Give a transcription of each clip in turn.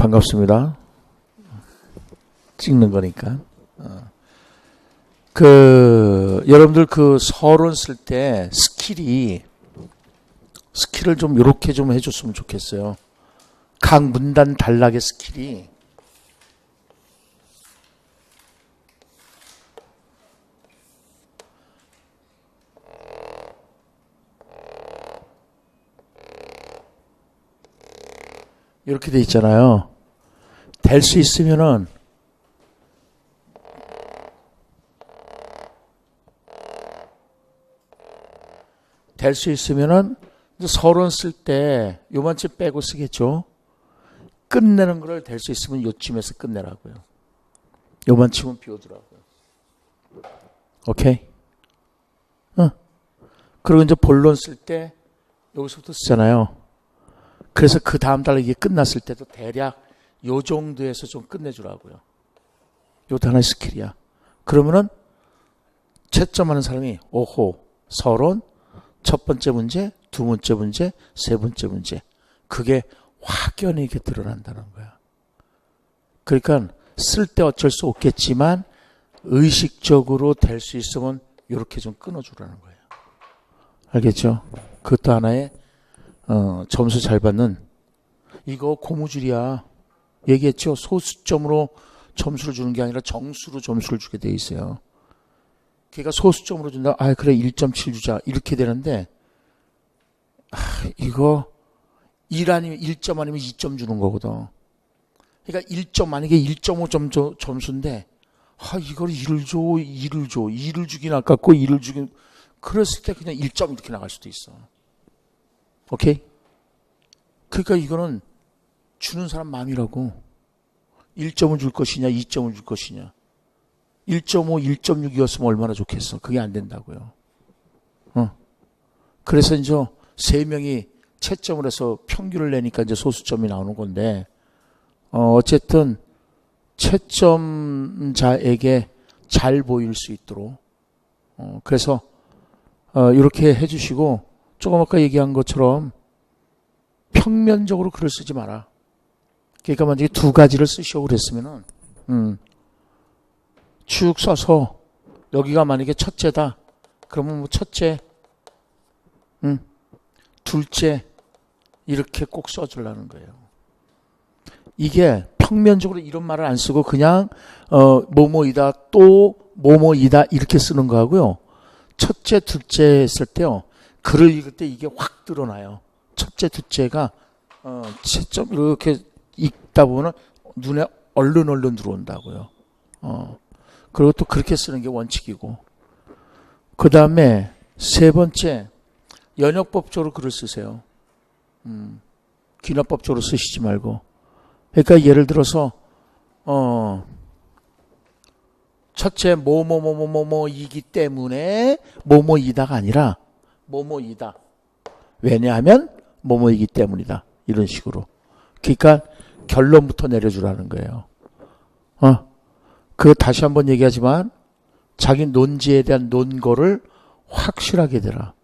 반갑습니다. 찍는 거니까. 어. 그 여러분들 그 서론 쓸 때 스킬이 스킬을 좀 이렇게 좀 해줬으면 좋겠어요. 각 문단 단락의 스킬이 이렇게 돼 있잖아요. 될 수 있으면은 될 수 있으면은 서론 쓸 때 요만치 빼고 쓰겠죠. 끝내는 거를 될수 있으면 요쯤에서 끝내라고요. 요만치면 비워두라고요. 오케이? 어. 그리고 이제 본론 쓸 때 여기서부터 쓰잖아요. 그래서 그 다음 달 이게 끝났을 때도 대략 요 정도에서 좀 끝내주라고요. 요것도 하나의 스킬이야. 그러면은 채점하는 사람이 오호 서론 첫 번째 문제, 두 번째 문제, 세 번째 문제 그게 확연히 이렇게 드러난다는 거야. 그러니까 쓸 때 어쩔 수 없겠지만 의식적으로 될 수 있으면 이렇게 좀 끊어주라는 거예요. 알겠죠? 그것도 하나의 어, 점수 잘 받는 이거 고무줄이야. 얘기했죠. 소수점으로 점수를 주는 게 아니라 정수로 점수를 주게 돼 있어요. 걔가 소수점으로 준다. 아, 그래 1.7 주자. 이렇게 되는데 아, 이거 1 아니면 1점 아니면 2점 주는 거거든. 그러니까 1점 만약에 1.5점 점수인데 아, 이걸 1을 줘, 2를 줘. 2를 주긴 아깝고 2를 주긴 그랬을 때 그냥 1점 이렇게 나갈 수도 있어. 오케이? 그러니까 이거는 주는 사람 마음이라고. 1점을 줄 것이냐, 2점을 줄 것이냐. 1.5, 1.6이었으면 얼마나 좋겠어. 그게 안 된다고요. 어. 그래서 이제 세 명이 채점을 해서 평균을 내니까 이제 소수점이 나오는 건데, 어, 어쨌든 채점자에게 잘 보일 수 있도록, 어, 그래서, 어, 이렇게 해주시고, 조금 아까 얘기한 것처럼 평면적으로 글을 쓰지 마라. 그러니까 만약에 두 가지를 쓰시오 그랬으면은, 음, 쭉 써서 여기가 만약에 첫째다. 그러면 뭐 첫째, 음, 둘째 이렇게 꼭 써주려는 거예요. 이게 평면적으로 이런 말을 안 쓰고 그냥 어 뭐뭐이다 또 뭐뭐이다 이렇게 쓰는 거하고요. 첫째, 둘째 했을 때요. 글을 읽을 때 이게 확 드러나요. 첫째, 둘째가 어, 채점 이렇게 읽다 보면 눈에 얼른 얼른 들어온다고요. 어. 그리고 또 그렇게 쓰는 게 원칙이고. 그 다음에 세 번째 연역법적으로 글을 쓰세요. 음, 귀납법적으로 쓰시지 말고. 그러니까 예를 들어서 어 첫째 뭐뭐뭐뭐뭐뭐이기 때문에 뭐뭐이다가 아니라 뭐뭐이다. 왜냐하면 뭐뭐이기 때문이다. 이런 식으로. 그러니까 결론부터 내려주라는 거예요. 어. 그 다시 한번 얘기하지만 자기 논지에 대한 논거를 확실하게 되라.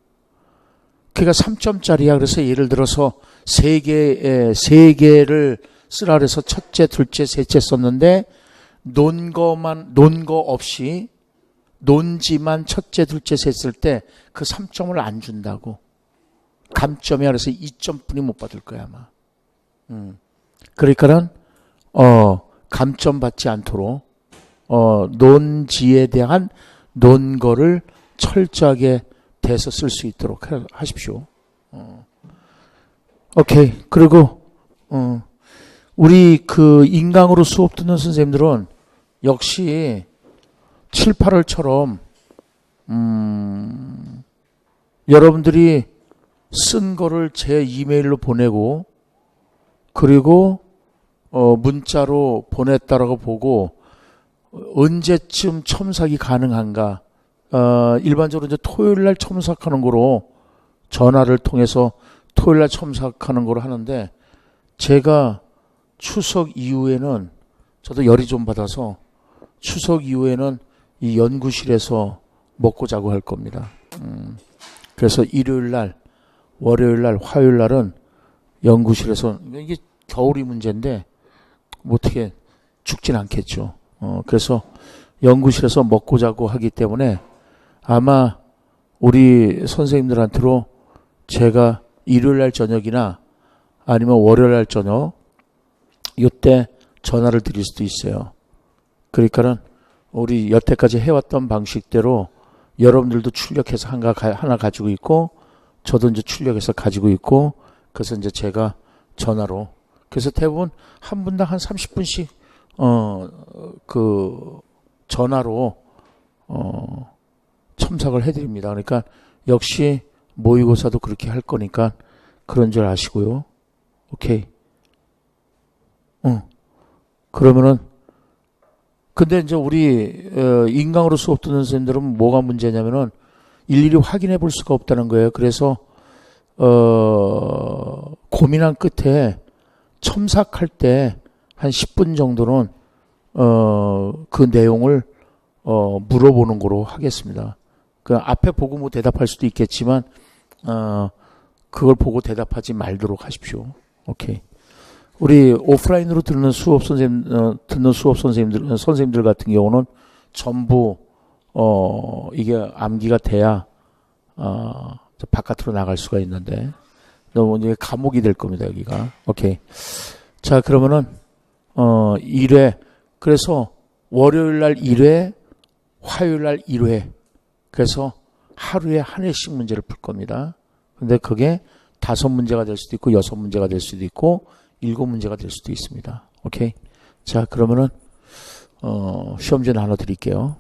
그가 3점짜리야. 그래서 예를 들어서 세 개, 세 개를 쓰라 그래서 첫째, 둘째, 셋째 썼는데 논거만, 논거 없이 논지만 첫째, 둘째, 셋쓸 때 그 3점을 안 준다고. 감점이야. 그래서 2점뿐이 못 받을 거야, 아마. 음. 그러니까는, 어, 감점 받지 않도록, 어, 논지에 대한 논거를 철저하게 대서 쓸 수 있도록 하십시오. 어. 오케이. 그리고, 어, 우리 그 인강으로 수업 듣는 선생님들은 역시 7, 8월처럼, 음, 여러분들이 쓴 거를 제 이메일로 보내고, 그리고, 어, 문자로 보냈다라고 보고, 언제쯤 첨삭이 가능한가? 어, 일반적으로 이제 토요일 날 첨삭하는 거로 전화를 통해서 토요일 날 첨삭하는 거로 하는데 제가 추석 이후에는 저도 열이 좀 받아서 추석 이후에는 이 연구실에서 먹고 자고 할 겁니다. 음, 그래서 일요일 날, 월요일 날, 화요일 날은 연구실에서 이게 겨울이 문제인데 뭐 어떻게 죽진 않겠죠. 어, 그래서 연구실에서 먹고 자고 하기 때문에 아마 우리 선생님들한테로 제가 일요일 날 저녁이나 아니면 월요일 날 저녁 이때 전화를 드릴 수도 있어요. 그러니까는 우리 여태까지 해왔던 방식대로 여러분들도 출력해서 하나, 가- 하나 가지고 있고 저도 이제 출력해서 가지고 있고 그래서 이제 제가 전화로 그래서 대부분 한 분당 한 30분씩 어 그 전화로 어 첨삭을 해드립니다. 그러니까 역시 모의고사도 그렇게 할 거니까 그런 줄 아시고요. 오케이. 응. 그러면은 근데 이제 우리 어, 인강으로 수업 듣는 선생님들은 뭐가 문제냐면은 일일이 확인해 볼 수가 없다는 거예요. 그래서 어 고민한 끝에 첨삭할 때 한 10분 정도는 어 그 내용을 어 물어보는 거로 하겠습니다. 그 앞에 보고 뭐 대답할 수도 있겠지만 어 그걸 보고 대답하지 말도록 하십시오. 오케이. 우리 오프라인으로 듣는 수업 선생님 어, 듣는 수업 선생님들 어, 선생님들 같은 경우는 전부 어 이게 암기가 돼야 어저 바깥으로 나갈 수가 있는데 너무 이제 감옥이 될 겁니다 여기가. 오케이. 자 그러면은 어 1회. 그래서 월요일 날 1회 화요일 날 1회. 그래서 하루에 한 회씩 문제를 풀 겁니다. 근데 그게 다섯 문제가 될 수도 있고 여섯 문제가 될 수도 있고 일곱 문제가 될 수도 있습니다. 오케이. 자 그러면은 어 시험지 나눠 드릴게요